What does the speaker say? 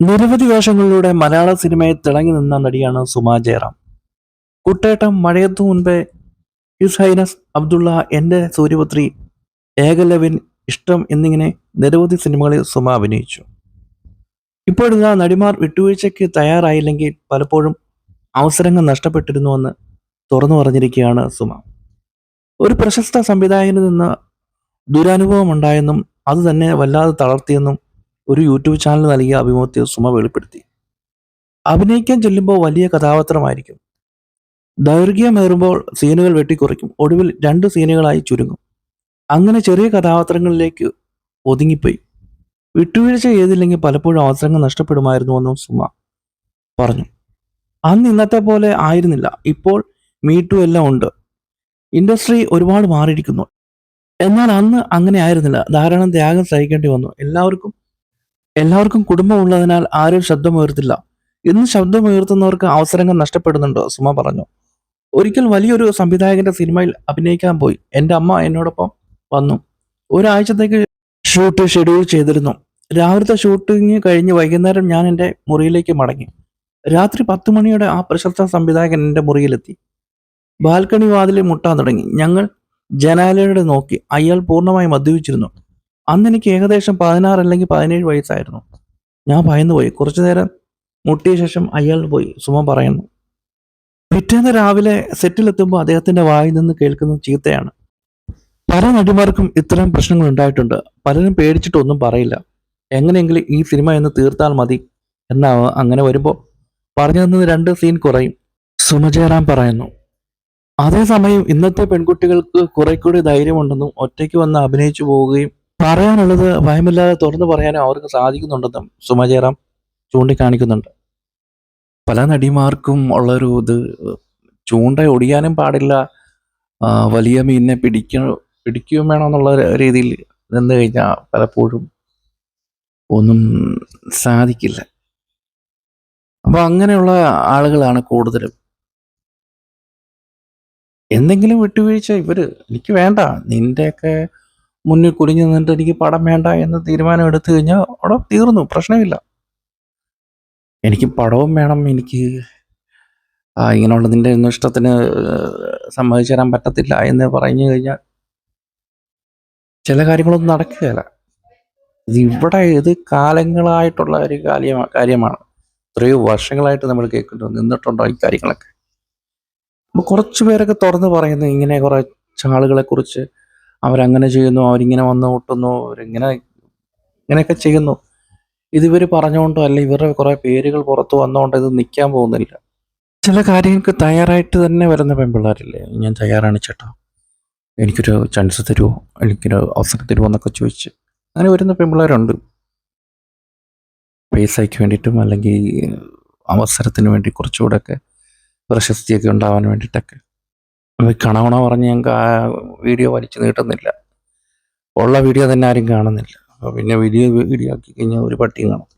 നിരവധി വേഷങ്ങളിലൂടെ മലയാള സിനിമയെ തിളങ്ങി നിന്ന നടിയാണ് സുമാ ജയറാം. കുട്ടേട്ടം മഴയത്തു മുൻപേ ഹിസ് ഹൈനസ് അബ്ദുള്ള എന്റെ സൂര്യപുത്രി ഏകലവിൻ ഇഷ്ടം എന്നിങ്ങനെ നിരവധി സിനിമകളിൽ സുമ അഭിനയിച്ചു. ഇപ്പോഴിതാ നടിമാർ വിട്ടുവീഴ്ചയ്ക്ക് തയ്യാറായില്ലെങ്കിൽ പലപ്പോഴും അവസരങ്ങൾ നഷ്ടപ്പെട്ടിരുന്നുവെന്ന് തുറന്നു പറഞ്ഞിരിക്കുകയാണ് സുമ. ഒരു പ്രശസ്ത സംവിധായകനിൽ നിന്ന് ദുരനുഭവം ഉണ്ടായെന്നും അത് തന്നെ വല്ലാതെ തളർത്തിയെന്നും ഒരു യൂട്യൂബ് ചാനൽ നൽകിയ അഭിമുഖത്തിൽ സുമ വെളിപ്പെടുത്തി. അഭിനയിക്കാൻ ചെല്ലുമ്പോൾ വലിയ കഥാപാത്രമായിരിക്കും. ദൈർഘ്യമേറുമ്പോൾ സീനുകൾ വെട്ടിക്കുറയ്ക്കും. ഒടുവിൽ രണ്ട് സീനുകളായി ചുരുങ്ങും. അങ്ങനെ ചെറിയ കഥാപാത്രങ്ങളിലേക്ക് ഒതുങ്ങിപ്പോയി. വിട്ടുവീഴ്ച ചെയ്തില്ലെങ്കിൽ പലപ്പോഴും അവസരങ്ങൾ നഷ്ടപ്പെടുമായിരുന്നുവെന്നും സുമ പറഞ്ഞു. അന്ന് ഇന്നത്തെ പോലെ ആയിരുന്നില്ല. ഇപ്പോൾ മീറ്റു എല്ലാം ഉണ്ട്. ഇൻഡസ്ട്രി ഒരുപാട് മാറിയിരിക്കുന്നു. എന്നാൽ അന്ന് അങ്ങനെ ആയിരുന്നില്ല. ധാരാളം ത്യാഗം സഹിക്കേണ്ടി വന്നു. എല്ലാവർക്കും എല്ലാവർക്കും കുടുംബമുള്ളതിനാൽ ആരും ശബ്ദമുയർത്തില്ല ഇന്ന് ശബ്ദമുയർത്തുന്നവർക്ക് അവസരങ്ങൾ നഷ്ടപ്പെടുന്നുണ്ടോ? സുമ പറഞ്ഞു. ഒരിക്കൽ വലിയൊരു സംവിധായകന്റെ സിനിമയിൽ അഭിനയിക്കാൻ പോയി. എന്റെ അമ്മ എന്നോടൊപ്പം വന്നു. ഒരാഴ്ചത്തേക്ക് ഷൂട്ട് ഷെഡ്യൂൾ ചെയ്തിരുന്നു. രാവിലത്തെ ഷൂട്ടിങ് കഴിഞ്ഞ് വൈകുന്നേരം ഞാൻ എന്റെ മുറിയിലേക്ക് മടങ്ങി. രാത്രി പത്ത് മണിയോടെ ആ പ്രശസ്ത സംവിധായകൻ എന്റെ മുറിയിലെത്തി. ബാൽക്കണി വാതിലിൽ മുട്ടാൻ തുടങ്ങി. ഞങ്ങൾ ജനാലയുടെ നോക്കി. അയാൾ പൂർണമായി മദ്യപിച്ചിരുന്നു. അന്ന് എനിക്ക് ഏകദേശം പതിനാറ് അല്ലെങ്കിൽ പതിനേഴ് വയസ്സായിരുന്നു. ഞാൻ ഭയന്നുപോയി. കുറച്ചു നേരം മുട്ടിയ ശേഷം അയാൾ പോയി. സുമ പറയുന്നു. പിറ്റേന്ന് രാവിലെ സെറ്റിലെത്തുമ്പോൾ അദ്ദേഹത്തിന്റെ വായിൽ നിന്ന് കേൾക്കുന്ന ചീത്തയാണ്. പല നടിമാർക്കും ഇത്തരം പ്രശ്നങ്ങൾ ഉണ്ടായിട്ടുണ്ട്. പലരും പേടിച്ചിട്ടൊന്നും പറയില്ല. എങ്ങനെയെങ്കിലും ഈ സിനിമ എന്ന് തീർത്താൽ മതി എന്നാ അങ്ങനെ വരുമ്പോൾ പറഞ്ഞു തന്നത് രണ്ട് സീൻ കുറയും. സുമജയറാം പറയുന്നു. അതേസമയം ഇന്നത്തെ പെൺകുട്ടികൾക്ക് കുറെ കൂടി ധൈര്യമുണ്ടെന്നും ഒറ്റയ്ക്ക് വന്ന് അഭിനയിച്ചു പോവുകയും പറയാനുള്ളത് ഭയമില്ലാതെ തുറന്നു പറയാനും അവർക്ക് സാധിക്കുന്നുണ്ടെന്നും സുമജയറാം ചൂണ്ടിക്കാണിക്കുന്നുണ്ട്. പല നടിമാർക്കും ഉള്ളൊരു ഇത് ചൂണ്ട ഒടിയാനും പാടില്ല വലിയ മീനിനെ പിടിക്ക പിടിക്കുകയും വേണം എന്നുള്ള രീതിയിൽ നിന്ന് കഴിഞ്ഞാൽ പലപ്പോഴും ഒന്നും സാധിക്കില്ല. അപ്പോൾ അങ്ങനെയുള്ള ആളുകളാണ് കൂടുതലും. എന്തെങ്കിലും വിട്ടുവീഴ്ച ഇവർ എനിക്ക് വേണ്ട നിന്റെയൊക്കെ മുന്നിൽ കുനിഞ്ഞു നിന്നിട്ട് എനിക്ക് പടം വേണ്ട എന്ന് തീരുമാനം എടുത്തു കഴിഞ്ഞാൽ അവിടെ തീർന്നു പ്രശ്നമില്ല. എനിക്ക് പടവും വേണം എനിക്ക് ഇങ്ങനെയുള്ള നിന്റെ ഒന്നും ഇഷ്ടത്തിന് സമ്മതിച്ചു തരാൻ പറ്റത്തില്ല എന്ന് പറഞ്ഞു കഴിഞ്ഞാൽ ചില കാര്യങ്ങളൊന്നും നടക്കുകയില്ല. ഇവിടെ ഇത് കാലങ്ങളായിട്ടുള്ള ഒരു കാര്യ കാര്യമാണ്. എത്രയോ വർഷങ്ങളായിട്ട് നമ്മൾ കേൾക്കുന്നു നിന്നിട്ടുണ്ടോ ഈ കാര്യങ്ങളൊക്കെ? അപ്പോൾ കുറച്ച് പേരൊക്കെ തുറന്ന് പറയുന്നു ഇങ്ങനെ കുറച്ച് ആളുകളെ കുറിച്ച് അവരങ്ങനെ ചെയ്യുന്നു അവരിങ്ങനെ വന്ന് കൂട്ടുന്നു അവരിങ്ങനെ ഇങ്ങനെയൊക്കെ ചെയ്യുന്നു. ഇതിവർ പറഞ്ഞുകൊണ്ടോ അല്ല ഇവരുടെ കുറേ പേരുകൾ പുറത്ത് വന്നുകൊണ്ടോ ഇത് നിൽക്കാൻ പോകുന്നില്ല. ചില കാര്യങ്ങൾക്ക് തയ്യാറായിട്ട് തന്നെ വരുന്ന പെൺപിള്ളേരില്ലേ? ഞാൻ തയ്യാറാണ് ചേട്ടാ. എനിക്കൊരു ചാൻസ് തരുമോ എനിക്കൊരു അവസരം തരുമോ എന്നൊക്കെ ചോദിച്ച് അങ്ങനെ വരുന്ന പെൺപിള്ളേരുണ്ട്. പൈസയ്ക്ക് വേണ്ടിയിട്ടും അല്ലെങ്കിൽ അവസരത്തിന് വേണ്ടി കുറച്ചുകൂടെയൊക്കെ പ്രശസ്തിയൊക്കെ ഉണ്ടാവാൻ വേണ്ടിയിട്ടൊക്കെ. കണവണ പറഞ്ഞ് ഞങ്ങൾക്ക് ആ വീഡിയോ വലിച്ചു നീട്ടുന്നില്ല. ഉള്ള വീഡിയോ തന്നെ ആരും കാണുന്നില്ല. അപ്പോൾ പിന്നെ വീഡിയോ വീഡിയോ ആക്കി കഴിഞ്ഞാൽ ഒരു പട്ടിയും കാണും